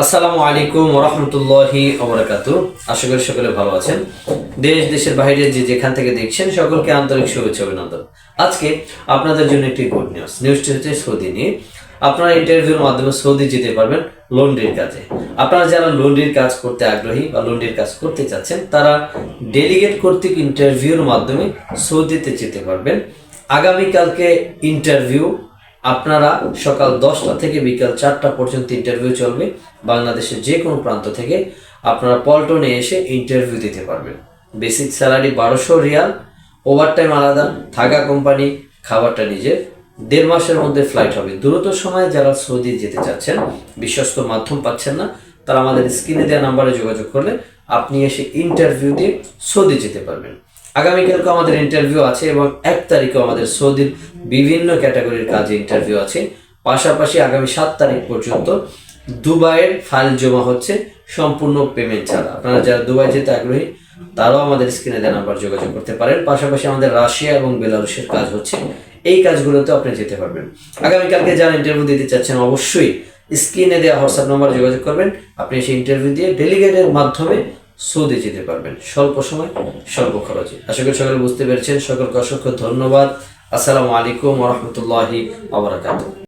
আসসালামু আলাইকুম রহমতুল্লাহি ওবরাকাত। আশা করি সকলে ভালো আছেন। দেশ, দেশের বাইরে যে যেখান থেকে দেখছেন, সকলকে আন্তরিক শুভেচ্ছা অভিনন্দন। আজকে আপনাদের জন্য একটি গুড নিউজ নিউজটি হচ্ছে সৌদি নিয়ে। আপনারা ইন্টারভিউর মাধ্যমে সৌদি যেতে পারবেন লন্ড্রির কাজে। আপনারা যারা লন্ড্রির কাজ করতে আগ্রহী বা লন্ড্রির কাজ করতে চাচ্ছেন, তারা ডেলিগেট কর্তৃক ইন্টারভিউর মাধ্যমে সৌদিতে যেতে পারবেন। আগামীকালকে ইন্টারভিউ আপনারা সকাল দশটা থেকে বিকাল চারটা পর্যন্ত ইন্টারভিউ চলবে। বাংলাদেশের যে কোনো প্রান্ত থেকে আপনারা পল্টনে এসে ইন্টারভিউ দিতে পারবেন। বেসিক স্যালারি বারোশো রিয়াল ওভারটাইম আলাদা, থাকা কোম্পানি খাবারটা নিজের। দেড় মাসের মধ্যে ফ্লাইট হবে। দ্রুত সময়ে যারা সৌদি যেতে চাচ্ছেন, বিশ্বস্ত মাধ্যম পাচ্ছেন না, তারা আমাদের স্ক্রিনে দেওয়া নাম্বারে যোগাযোগ করলে আপনি এসে ইন্টারভিউ দিয়ে সৌদি যেতে পারবেন। আগামীকালকে আমাদের ইন্টারভিউ আছে এবং এক তারিখেও আমাদের সৌদির বিভিন্ন ক্যাটাগরির কাজে ইন্টারভিউ আছে। পাশাপাশি আগামী সাত তারিখ পর্যন্ত দুবাইয়ের ফাইল জমা হচ্ছে, সম্পূর্ণ পেমেন্ট ছাড়া। আপনারা যারা দুবাই যেতে আগ্রহী, তারাও আমাদের স্ক্রিনে দেওয়া নাম্বার যোগাযোগ করতে পারেন। পাশাপাশি আমাদের রাশিয়া এবং বেলারুশের কাজ হচ্ছে, এই কাজগুলোতে আপনি যেতে পারবেন। আগামীকালকে যারা ইন্টারভিউ দিতে চাচ্ছেন, অবশ্যই স্ক্রিনে দেওয়া হোয়াটসঅ্যাপ নাম্বার যোগাযোগ করবেন। আপনি সেই ইন্টারভিউ দিয়ে ডেলিগেটের মাধ্যমে সৌদি যেতে পারবেন। স্বল্প সময়, স্বল্প খরচে। আশা করি সকলে বুঝতে পেরেছেন। সকলকে অসংখ্য ধন্যবাদ। আসসালামু আলাইকুম রহমতুল্লাহি আবরাকাতুহ